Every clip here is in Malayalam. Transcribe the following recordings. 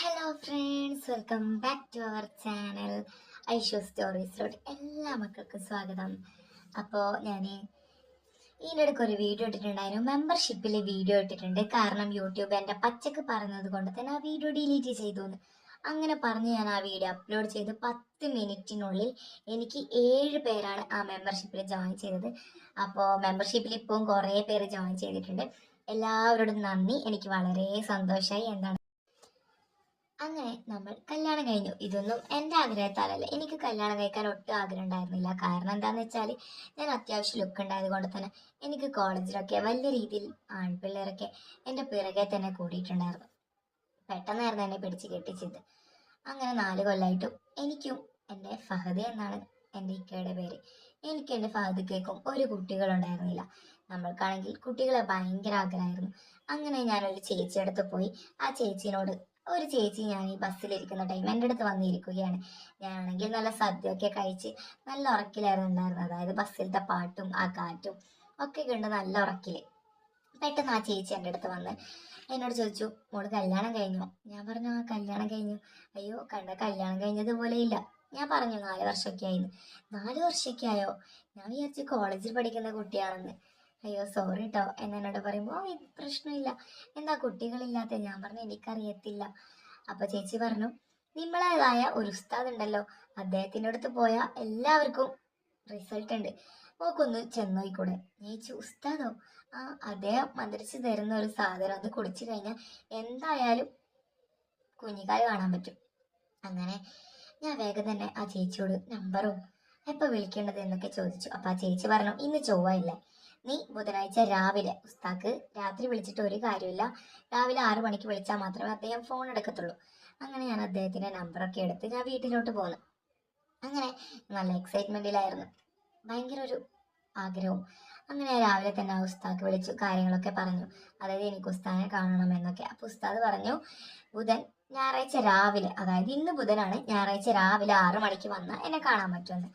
Hello friends welcome back to our channel Aisho സ്റ്റോറീസിലോട്ട് എല്ലാ മക്കൾക്കും സ്വാഗതം. അപ്പോൾ ഞാൻ ഇതിന്റെ ഇടയ്ക്ക് ഒരു വീഡിയോ ഇട്ടിട്ടുണ്ടായിരുന്നു. മെമ്പർഷിപ്പിൽ വീഡിയോ ഇട്ടിട്ടുണ്ട്. കാരണം യൂട്യൂബ് എന്റെ പച്ചക്ക് പറഞ്ഞത് കൊണ്ട് തന്നെ ആ വീഡിയോ ഡിലീറ്റ് ചെയ്തു അങ്ങനെ പറഞ്ഞ് ഞാൻ ആ വീഡിയോ അപ്ലോഡ് ചെയ്ത് പത്ത് മിനിറ്റിനുള്ളിൽ എനിക്ക് ഏഴ് പേരാണ് ആ മെമ്പർഷിപ്പിൽ ജോയിൻ ചെയ്തത്. അപ്പോൾ മെമ്പർഷിപ്പിൽ ഇപ്പം കുറേ പേര് ജോയിൻ ചെയ്തിട്ടുണ്ട്. എല്ലാവരോടും നന്ദി. എനിക്ക് വളരെ സന്തോഷമായി എന്താണ് അങ്ങനെ നമ്മൾ കല്യാണം കഴിഞ്ഞു. ഇതൊന്നും എന്റെ ആഗ്രഹത്താലല്ല. എനിക്ക് കല്യാണം കഴിക്കാൻ ഒട്ടും ആഗ്രഹം ഉണ്ടായിരുന്നില്ല കാരണം എന്താണെന്ന് വെച്ചാൽ ഞാൻ അത്യാവശ്യം ലുക്ക് ഉണ്ടായത് കൊണ്ട് തന്നെ എനിക്ക് കോളേജിലൊക്കെ വലിയ രീതിയിൽ ആൺപിള്ളേരൊക്കെ എന്റെ പിറകെ തന്നെ കൂടിയിട്ടുണ്ടായിരുന്നു. പെട്ടെന്നായിരുന്നു എന്നെ പിടിച്ച് കെട്ടിച്ചത്. അങ്ങനെ നാല് കൊല്ലമായിട്ടും എനിക്കും എന്റെ ഫഹദ് എന്നാണ് എന്റെ ഇക്കയുടെ പേര്. എനിക്ക് എന്റെ ഫഹദിക്കേക്കും ഒരു കുട്ടികളുണ്ടായിരുന്നില്ല. നമ്മൾക്കാണെങ്കിൽ കുട്ടികളെ ഭയങ്കര ആഗ്രഹമായിരുന്നു. അങ്ങനെ ഞാനൊരു ചേച്ചിയുടെ അടുത്ത് പോയി ആ ചേച്ചിനോട് ഒരു ചേച്ചി ഞാൻ ഈ ബസ്സിലിരിക്കുന്ന ടൈം എന്റെ അടുത്ത് വന്നിരിക്കുകയാണ്. ഞാനാണെങ്കിൽ നല്ല സദ്യയൊക്കെ കഴിച്ച് നല്ല ഉറക്കിലായിരുന്നു ഉണ്ടായിരുന്നത്. അതായത് ബസ്സിലത്തെ പാട്ടും ആ കാറ്റും ഒക്കെ കണ്ട് നല്ല ഉറക്കിൽ പെട്ടെന്ന് ആ ചേച്ചി എന്റെ അടുത്ത് വന്ന് എന്നോട് ചോദിച്ചു മോൾ കല്യാണം കഴിഞ്ഞു? ഞാൻ പറഞ്ഞു ആ കല്യാണം കഴിഞ്ഞു. അയ്യോ കണ്ട കല്യാണം കഴിഞ്ഞതുപോലെ ഇല്ല. ഞാൻ പറഞ്ഞു നാല് വർഷമൊക്കെ ആയിന്ന്. നാല് വർഷമൊക്കെ ആയോ? ഞാൻ വിചാരിച്ചു കോളേജിൽ പഠിക്കുന്ന കുട്ടിയാണെന്ന്. അയ്യോ സോറി കേട്ടോ എന്നോട് പറയുമ്പോൾ ഇത് പ്രശ്നമില്ല. എന്താ കുട്ടികളില്ലാത്ത? ഞാൻ പറഞ്ഞു എനിക്കറിയത്തില്ല. അപ്പൊ ചേച്ചി പറഞ്ഞു നിങ്ങളേതായ ഒരു ഉസ്താദ് ഉണ്ടല്ലോ. അദ്ദേഹത്തിന്റെ അടുത്ത് പോയാൽ എല്ലാവർക്കും റിസൾട്ട് ഉണ്ട്. നോക്കൊന്ന് ചെന്നോയിക്കൂടെ? ചേച്ചി ഉസ്താദോ? ആ അദ്ദേഹം മന്ത്രിച്ച് തരുന്ന ഒരു സാധനം അത് കുടിച്ചു കഴിഞ്ഞാൽ എന്തായാലും കുഞ്ഞിക്കാൽ കാണാൻ പറ്റും. അങ്ങനെ ഞാൻ വേഗം തന്നെ ആ ചേച്ചിയോട് നമ്പറും എപ്പോൾ വിളിക്കേണ്ടത്? എന്നൊക്കെ ചോദിച്ചു. അപ്പോൾ ആ ചേച്ചി പറഞ്ഞു ഇന്ന് ചൊവ്വയില്ലേ നീ ബുധനാഴ്ച രാവിലെ ഉസ്താക്ക് രാത്രി വിളിച്ചിട്ട് ഒരു കാര്യമില്ല രാവിലെ ആറു മണിക്ക് വിളിച്ചാൽ മാത്രമേ അദ്ദേഹം ഫോൺ എടുക്കത്തുള്ളൂ. അങ്ങനെ ഞാൻ അദ്ദേഹത്തിന്റെ നമ്പറൊക്കെ എടുത്ത് ഞാൻ വീട്ടിലോട്ട് പോന്നു. അങ്ങനെ നല്ല എക്സൈറ്റ്മെന്റിലായിരുന്നു ഭയങ്കര ഒരു ആഗ്രഹവും. അങ്ങനെ രാവിലെ തന്നെ ആ ഉസ്താക്ക് വിളിച്ചു കാര്യങ്ങളൊക്കെ പറഞ്ഞു. അതായത് എനിക്ക് ഉസ്താനെ കാണണം എന്നൊക്കെ. അപ്പോൾ ഉസ്താദ് പറഞ്ഞു ബുധൻ ഞായറാഴ്ച രാവിലെ അതായത് ഇന്ന് ബുധനാണ് ഞായറാഴ്ച രാവിലെ ആറു മണിക്ക് വന്നാൽ എന്നെ കാണാൻ പറ്റുമെന്ന്.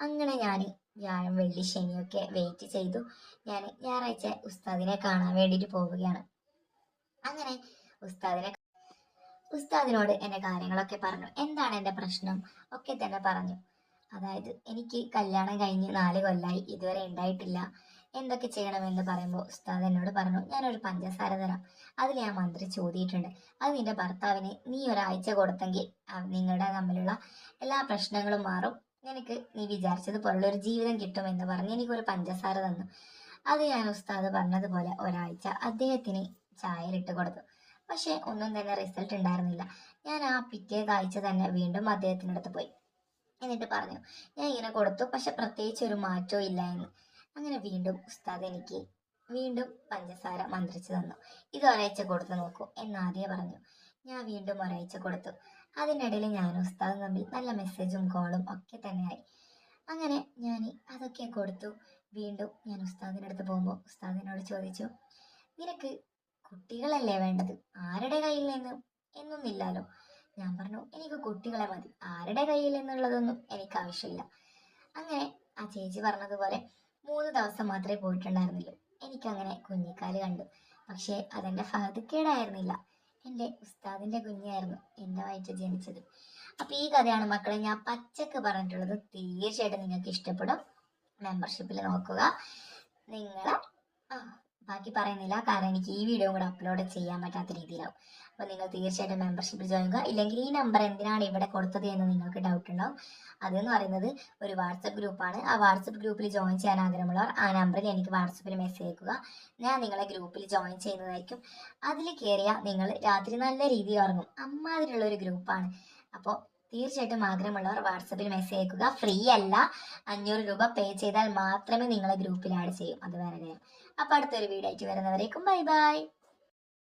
അങ്ങനെ ഞാൻ വ്യാഴം വെള്ളി ശനിയൊക്കെ വെയിറ്റ് ചെയ്തു. ഞാൻ ഞായറാഴ്ച ഉസ്താദിനെ കാണാൻ വേണ്ടിയിട്ട് പോവുകയാണ്. അങ്ങനെ ഉസ്താദിനെ ഉസ്താദിനോട് എന്റെ കാര്യങ്ങളൊക്കെ പറഞ്ഞു. എന്താണ് എന്റെ പ്രശ്നം? ഒക്കെ തന്നെ പറഞ്ഞു. അതായത് എനിക്ക് കല്യാണം കഴിഞ്ഞ് നാല് കൊല്ലായി ഇതുവരെ ഉണ്ടായിട്ടില്ല. എന്തൊക്കെ ചെയ്യണമെന്ന് പറയുമ്പോൾ ഉസ്താദ് എന്നോട് പറഞ്ഞു ഞാനൊരു പഞ്ചസാര തരാം. അതിൽ ഞാൻ മന്ത്രി ചോദിയിട്ടുണ്ട്. അത് നിന്റെ ഭർത്താവിന് നീ ഒരാഴ്ച കൊടുത്തെങ്കിൽ നിങ്ങളുടെ തമ്മിലുള്ള എല്ലാ പ്രശ്നങ്ങളും മാറും. നിനക്ക് നീ വിചാരിച്ചതുപോലുള്ള ഒരു ജീവിതം കിട്ടുമെന്ന് പറഞ്ഞ് എനിക്കൊരു പഞ്ചസാര തന്നു. അത് ഞാൻ ഉസ്താദ് പറഞ്ഞതുപോലെ ഒരാഴ്ച അദ്ദേഹത്തിന് ചായയിലിട്ട് കൊടുത്തു. പക്ഷെ ഒന്നും തന്നെ റിസൾട്ട് ഉണ്ടായിരുന്നില്ല. ഞാൻ ആ പിറ്റേ കാഴ്ച തന്നെ വീണ്ടും അദ്ദേഹത്തിന്റെ അടുത്ത് പോയി. എന്നിട്ട് പറഞ്ഞു ഞാൻ ഇങ്ങനെ കൊടുത്തു പക്ഷെ പ്രത്യേകിച്ച് ഒരു മാറ്റവും ഇല്ല എന്ന് അങ്ങനെ വീണ്ടും ഉസ്താദ് എനിക്ക് വീണ്ടും പഞ്ചസാര മന്ത്രിച്ചു തന്നു. ഇത് ഒരാഴ്ച കൊടുത്തു നോക്കൂ എന്ന് പറഞ്ഞു. ഞാൻ വീണ്ടും ഒരാഴ്ച കൊടുത്തു. അതിനിടയിൽ ഞാൻ ഉസ്താദും തമ്മിൽ നല്ല മെസ്സേജും കോളും ഒക്കെ തന്നെയായി. അങ്ങനെ ഞാൻ അതൊക്കെ കൊടുത്തു. വീണ്ടും ഞാൻ ഉസ്താദിന്റെ അടുത്ത് പോകുമ്പോൾ ഉസ്താദിനോട് ചോദിച്ചു നിനക്ക് കുട്ടികളല്ലേ വേണ്ടത്? ആരുടെ കയ്യിൽ നിന്ന് എന്നൊന്നില്ലല്ലോ ഞാൻ പറഞ്ഞു എനിക്ക് കുട്ടികളെ മതി. ആരുടെ കയ്യിൽ എന്നുള്ളതൊന്നും എനിക്ക് ആവശ്യമില്ല. അങ്ങനെ ആ ചേച്ചി പറഞ്ഞതുപോലെ മൂന്ന് ദിവസം മാത്രമേ പോയിട്ടുണ്ടായിരുന്നുള്ളൂ. എനിക്കങ്ങനെ കുഞ്ഞിക്കാൽ കണ്ടു. പക്ഷേ അതെന്റെ ഫഹദിക്കേടായിരുന്നില്ല എന്റെ ഉസ്താദിന്റെ കുഞ്ഞായിരുന്നു എന്റെ വയറ്റിൽ ജനിച്ചത്. അപ്പോൾ ഈ കഥയാണ് മക്കളെ ഞാൻ പച്ചക്ക് പറഞ്ഞിട്ടുള്ളത്. തീർച്ചയായിട്ടും നിങ്ങൾക്ക് ഇഷ്ടപ്പെടും. മെമ്പർഷിപ്പിൽ നോക്കുക. നിങ്ങളെ ബാക്കി പറയുന്നില്ല. കാരണം എനിക്ക് ഈ വീഡിയോ കൂടെ അപ്ലോഡ് ചെയ്യാൻ പറ്റാത്ത രീതിയിലാവും. അപ്പോൾ നിങ്ങൾ തീർച്ചയായിട്ടും മെമ്പർഷിപ്പ് ജോയിൻ ചെയ്യുക. ഇല്ലെങ്കിൽ ഈ നമ്പർ എന്തിനാണ് ഇവിടെ കൊടുത്തത് എന്ന് നിങ്ങൾക്ക് ഡൗട്ട് ഉണ്ടാവും. അതെന്ന് പറയുന്നത് ഒരു വാട്സപ്പ് ഗ്രൂപ്പാണ് ആ വാട്സപ്പ് ഗ്രൂപ്പിൽ ജോയിൻ ചെയ്യാൻ ആഗ്രഹമുള്ളവർ ആ നമ്പറിൽ എനിക്ക് വാട്സപ്പിൽ മെസ്സേജ് അയക്കുക. ഞാൻ നിങ്ങളെ ഗ്രൂപ്പിൽ ജോയിൻ ചെയ്യുന്നതായിരിക്കും. അതിൽ കയറിയാൽ നിങ്ങൾ രാത്രി നല്ല രീതിയിൽ ഉറങ്ങും. അമ്മാതിരിയുള്ള ഒരു ഗ്രൂപ്പാണ് അപ്പോൾ തീർച്ചയായിട്ടും ആഗ്രഹമുള്ളവർ വാട്സപ്പിൽ മെസ്സേജ് അയക്കുക. ഫ്രീ അല്ല. അഞ്ഞൂറ് രൂപ പേ ചെയ്താൽ മാത്രമേ നിങ്ങളെ ഗ്രൂപ്പിൽ ആഡ് ചെയ്യൂ. അത് വേറെ കാര്യം. അപ്പോൾ അടുത്തൊരു വീഡിയോ ആയിട്ട് വരുന്നവരേക്കും ബൈ ബൈ